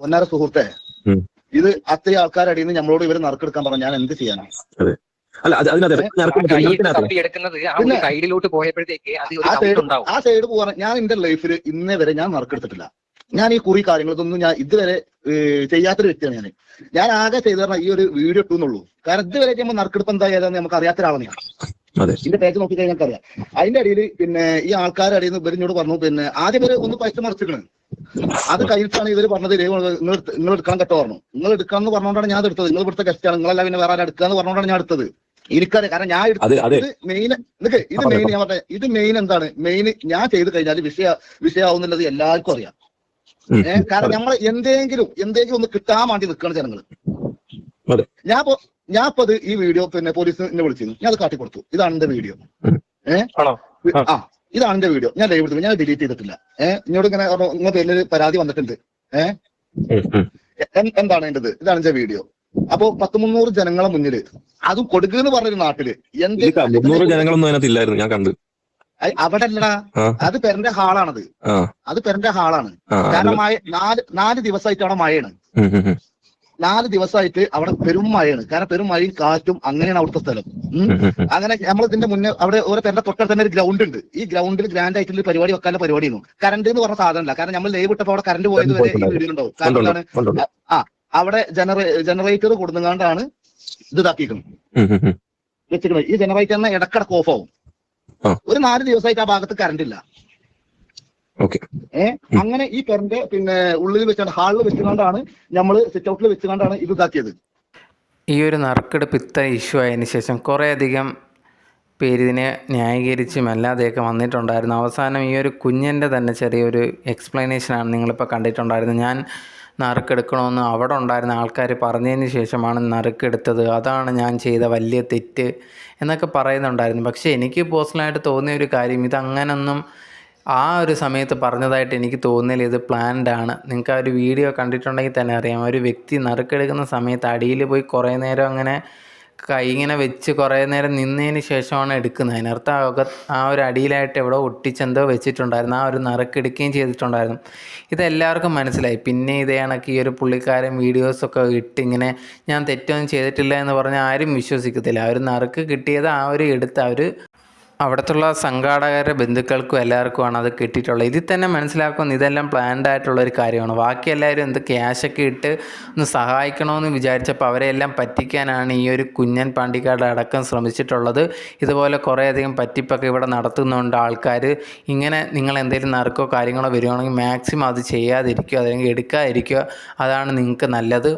പൊന്നാര സുഹൃത്തെ. ഇത് അത്രയും ആൾക്കാരുടെ നിന്ന് നമ്മളോട് ഇവർ നറുക്കെടുക്കാൻ പറഞ്ഞു ഞാൻ എന്ത് ചെയ്യാനാണ് അല്ല അതിനകത്ത് ആ പോയപ്പോഴത്തേക്ക് സൈഡ് ഉണ്ടാവും. ആ സൈഡ് പോകാൻ ഞാൻ എന്റെ ലൈഫിൽ ഇന്നേ വരെ ഞാൻ നറുക്കെടുത്തിട്ടില്ല. ഞാൻ ഈ കുറി കാര്യങ്ങൾ ഇതൊന്നും ഞാൻ ഇതുവരെ ചെയ്യാത്തൊരു വ്യക്തിയാണ് ഞാൻ ഞാൻ ആകെ ചെയ്തു പറഞ്ഞാൽ ഈ ഒരു വീഡിയോ ഇട്ടുന്നുള്ളൂ കാരണം ഇതുവരെ ചെയ്യുമ്പോൾ നറുക്കെടുപ്പ് എന്താ ഏതാന്ന് നമുക്ക് അറിയാത്ത അതെ. ഇതിന്റെ പേജ് നോക്കി കഴിഞ്ഞാൽ അറിയാം അതിന്റെ അടിയിൽ പിന്നെ ഈ ആൾക്കാരുടെ അടിയിൽ നിന്ന് ഇവരിഞ്ഞോട് പറഞ്ഞു പിന്നെ ആദ്യം ഇവർ ഒന്ന് പൈസ മറിച്ചിക്കണ് അത് കഴിഞ്ഞിട്ടാണ് ഇവർ പറഞ്ഞത് രേഖ നിങ്ങൾ നിങ്ങൾ എടുക്കണം കേട്ടോ പറഞ്ഞു. നിങ്ങൾ എടുക്കണം എന്ന് പറഞ്ഞുകൊണ്ടാണ് ഞാൻ അത് എടുത്തത്. നിങ്ങൾ ഇവിടുത്തെ ഗസ്റ്റാണ് നിങ്ങളല്ല പിന്നെ വേറെ ആരും എടുക്കാന്ന് പറഞ്ഞുകൊണ്ടാണ് ഞാൻ എടുത്തത്. എനിക്കറിയാം. കാരണം ഞാൻ എടുത്തത് മെയിൻ നിക്ക് ഇത് മെയിൻ ഞാൻ പറഞ്ഞ ഇത് മെയിൻ എന്താണ്? മെയിൻ ഞാൻ ചെയ്ത് കഴിഞ്ഞാൽ വിഷയ വിഷയമാവുന്നുള്ളത് എല്ലാവർക്കും അറിയാം. ഏഹ് കാരണം നമ്മൾ എന്തെങ്കിലും എന്തെങ്കിലും ഒന്ന് കിട്ടാൻ വേണ്ടി നിൽക്കണം ജനങ്ങൾ അതെ. ഞാൻ ഞാൻ ഇപ്പൊ ഈ വീഡിയോ പിന്നെ പോലീസിനെ വിളിച്ചിരുന്നു. ഞാൻ അത് കാട്ടിക്കൊടുത്തു. ഇതാണ് എന്റെ വീഡിയോ ഏഹ്? ആണോ? ആ. ഇതാണ് എന്റെ വീഡിയോ ഞാൻ ലൈവ് എടുത്തു ഞാൻ ഡിലീറ്റ് ചെയ്തിട്ടില്ല. ഏഹ് ഇങ്ങോട്ട് ഇങ്ങനെ നിങ്ങളുടെ പേരിൽ പരാതി വന്നിട്ടുണ്ട്. ഏഹ് എന്താണ് എന്റേത്? ഇതാണ് എന്റെ വീഡിയോ അപ്പോ പത്ത് മുന്നൂറ് ജനങ്ങളെ മുന്നിൽ അതും കൊടുക്കുക എന്ന് പറഞ്ഞൊരു നാട്ടിൽ എന്തെങ്കിലും മുന്നൂറ് ജനങ്ങളൊന്നും അതിനകത്ത് ഇല്ലായിരുന്നു ഞാൻ കണ്ടു. അവിടെ അല്ലടാ അത് പെരന്റെ ഹാളാണത്. അത് പെരന്റെ ഹാളാണ്. കാരണം നാല് നാല് ദിവസമായിട്ട് അവിടെ മഴയാണ്. നാല് ദിവസമായിട്ട് അവിടെ പെരും മഴയാണ്. കാരണം പെരും മഴയും കാറ്റും അങ്ങനെയാണ് അവിടുത്തെ സ്ഥലം. അങ്ങനെ നമ്മൾ ഇതിന്റെ മുന്നേ അവിടെ ഒരു പേരുടെ തൊട്ടടുത്ത് തന്നെ ഒരു ഗ്രൗണ്ട് ഉണ്ട്. ഈ ഗ്രൗണ്ടിൽ ഗ്രാൻഡ് ആയിട്ടുള്ള പരിപാടി വെക്കാനുള്ള പരിപാടിയായിരുന്നു കറണ്ട് എന്ന് പറഞ്ഞ സാധനമല്ല. കാരണം നമ്മൾ ലൈവ് ഇട്ടപ്പോൾ അവിടെ കറണ്ട് പോയത് വരെ ഈ കാരണം ഉണ്ട്. അവിടെ ജനറേ ജനറേറ്റർ കൊടുങ്ങാണ്ടാണ് ഇത് ഇതാക്കിയിരിക്കുന്നത്. വെച്ചിരിക്കുന്നത്. ഈ ജനറേറ്ററിനെ ഇടക്കിടക്ക് ഓഫ് ആവും. ഒരു നാല് ദിവസമായിട്ട് ആ ഭാഗത്ത് കറണ്ട് ഇല്ല. ഏഹ് അങ്ങനെ ഈ പെരന്റെ പിന്നെ ഉള്ളിൽ വെച്ചാണ് ഹാളിൽ വെച്ചുകൊണ്ടാണ് നമ്മൾ സിറ്റ് ഔട്ടിൽ വെച്ചുകൊണ്ടാണ് ഇത് ഇതാക്കിയത്. ഈ ഒരു നറുക്കെടുപ്പ് ഇത്ര ഇഷ്യൂ ആയതിനു ശേഷം കുറേയധികം പേര് ഇതിനെ ന്യായീകരിച്ചും അല്ലാതെയൊക്കെ വന്നിട്ടുണ്ടായിരുന്നു. അവസാനം ഈ ഒരു കുഞ്ഞിന്റെ തന്നെ ചെറിയൊരു എക്സ്പ്ലനേഷനാണ് നിങ്ങളിപ്പോൾ കണ്ടിട്ടുണ്ടായിരുന്നത്. ഞാൻ നറുക്കെടുക്കണമെന്ന് അവിടെ ഉണ്ടായിരുന്ന ആൾക്കാർ പറഞ്ഞതിന് ശേഷമാണ് നറുക്കെടുത്തത്. അതാണ് ഞാൻ ചെയ്ത വലിയ തെറ്റ് എന്നൊക്കെ പറയുന്നുണ്ടായിരുന്നു. പക്ഷേ എനിക്ക് പേഴ്സണലായിട്ട് തോന്നിയ ഒരു കാര്യം ഇതങ്ങനൊന്നും ആ ഒരു സമയത്ത് പറഞ്ഞതായിട്ട് എനിക്ക് തോന്നില്ല ഇത് പ്ലാൻഡ് ആണ്. നിങ്ങൾക്ക് ആ ഒരു വീഡിയോ കണ്ടിട്ടുണ്ടെങ്കിൽ തന്നെ അറിയാം. ഒരു വ്യക്തി നറുക്കെടുക്കുന്ന സമയത്ത് അടിയിൽ പോയി കുറേ നേരം അങ്ങനെ കൈ ഇങ്ങനെ വെച്ച് കുറേ നേരം നിന്നതിന് ശേഷമാണ് എടുക്കുന്നത്. അതിനർത്ഥം അക ആ ഒരു അടിയിലായിട്ട് എവിടെ ഒട്ടിച്ചെന്തോ വെച്ചിട്ടുണ്ടായിരുന്നു. ആ ഒരു നറുക്കെടുക്കുകയും ചെയ്തിട്ടുണ്ടായിരുന്നു. ഇതെല്ലാവർക്കും മനസ്സിലായി. പിന്നെ ഇതേ കണക്ക് ഈ ഒരു പുള്ളിക്കാരൻ വീഡിയോസൊക്കെ ഇട്ട് ഇങ്ങനെ ഞാൻ തെറ്റൊന്നും ചെയ്തിട്ടില്ല എന്ന് പറഞ്ഞാൽ ആരും വിശ്വസിക്കത്തില്ല. ആ ഒരു നറുക്ക് കിട്ടിയത് ആ ഒരു എടുത്ത് അവർ അവിടുത്തുള്ള സംഘാടകരുടെ ബന്ധുക്കൾക്കും എല്ലാവർക്കുമാണ് അത് കിട്ടിയിട്ടുള്ളത്. ഇതിൽ തന്നെ മനസ്സിലാക്കുന്ന ഇതെല്ലാം പ്ലാൻഡ് ആയിട്ടുള്ള ഒരു കാര്യമാണ്. ബാക്കി എല്ലാവരും എന്ത് ക്യാഷൊക്കെ ഇട്ട് ഒന്ന് സഹായിക്കണമെന്ന് വിചാരിച്ചപ്പോൾ അവരെല്ലാം പറ്റിക്കാനാണ് ഈ ഒരു കുഞ്ഞൻ പാണ്ടിക്കാട് അടക്കം ശ്രമിച്ചിട്ടുള്ളത്. ഇതുപോലെ കുറേയധികം പറ്റിപ്പൊക്കെ ഇവിടെ നടത്തുന്നുണ്ട് ആൾക്കാർ ഇങ്ങനെ നിങ്ങൾ എന്തെങ്കിലും നറുക്കോ കാര്യങ്ങളോ വരികയാണെങ്കിൽ മാക്സിമം അത് ചെയ്യാതിരിക്കുക അല്ലെങ്കിൽ എടുക്കാതിരിക്കുക. അതാണ് നിങ്ങൾക്ക് നല്ലത്.